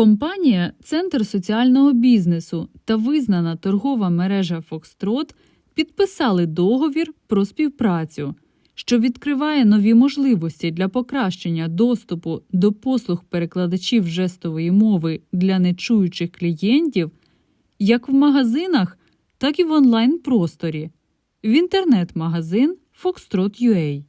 Компанія Центр соціального бізнесу та визнана торгова мережа Фокстрот підписали договір про співпрацю, що відкриває нові можливості для покращення доступу до послуг перекладачів жестової мови для нечуючих клієнтів як в магазинах, так і в онлайн-просторі, в інтернет-магазин Foxtrot.ua.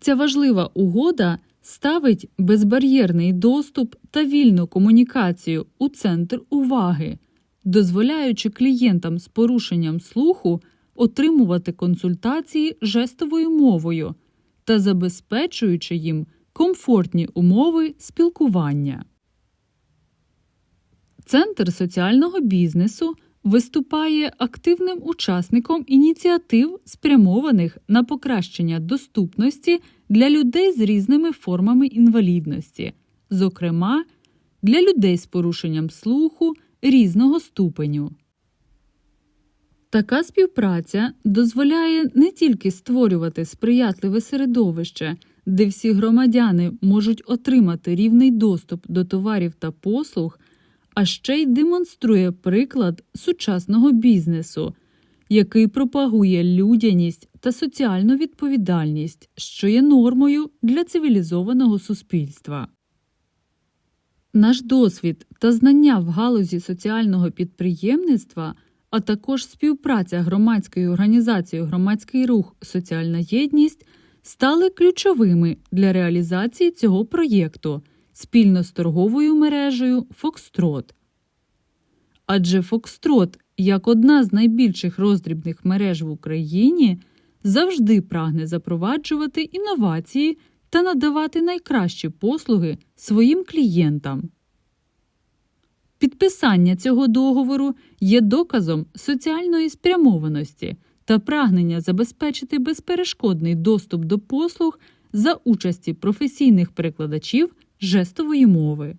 Ця важлива угода ставить безбар'єрний доступ та вільну комунікацію у центр уваги, дозволяючи клієнтам з порушенням слуху отримувати консультації жестовою мовою та забезпечуючи їм комфортні умови спілкування. Центр соціального бізнесу виступає активним учасником ініціатив, спрямованих на покращення доступності для людей з різними формами інвалідності, зокрема для людей з порушенням слуху різного ступеню. Така співпраця дозволяє не тільки створювати сприятливе середовище, де всі громадяни можуть отримати рівний доступ до товарів та послуг, а ще й демонструє приклад сучасного бізнесу, який пропагує людяність та соціальну відповідальність, що є нормою для цивілізованого суспільства. Наш досвід та знання в галузі соціального підприємництва, а також співпраця громадської організації Громадський рух Соціальна єдність стали ключовими для реалізації цього проєкту спільно з торговою мережею Фокстрот. Адже Фокстрот, як одна з найбільших роздрібних мереж в Україні, завжди прагне запроваджувати інновації та надавати найкращі послуги своїм клієнтам. Підписання цього договору є доказом соціальної спрямованості та прагнення забезпечити безперешкодний доступ до послуг за участі професійних перекладачів жестової мови.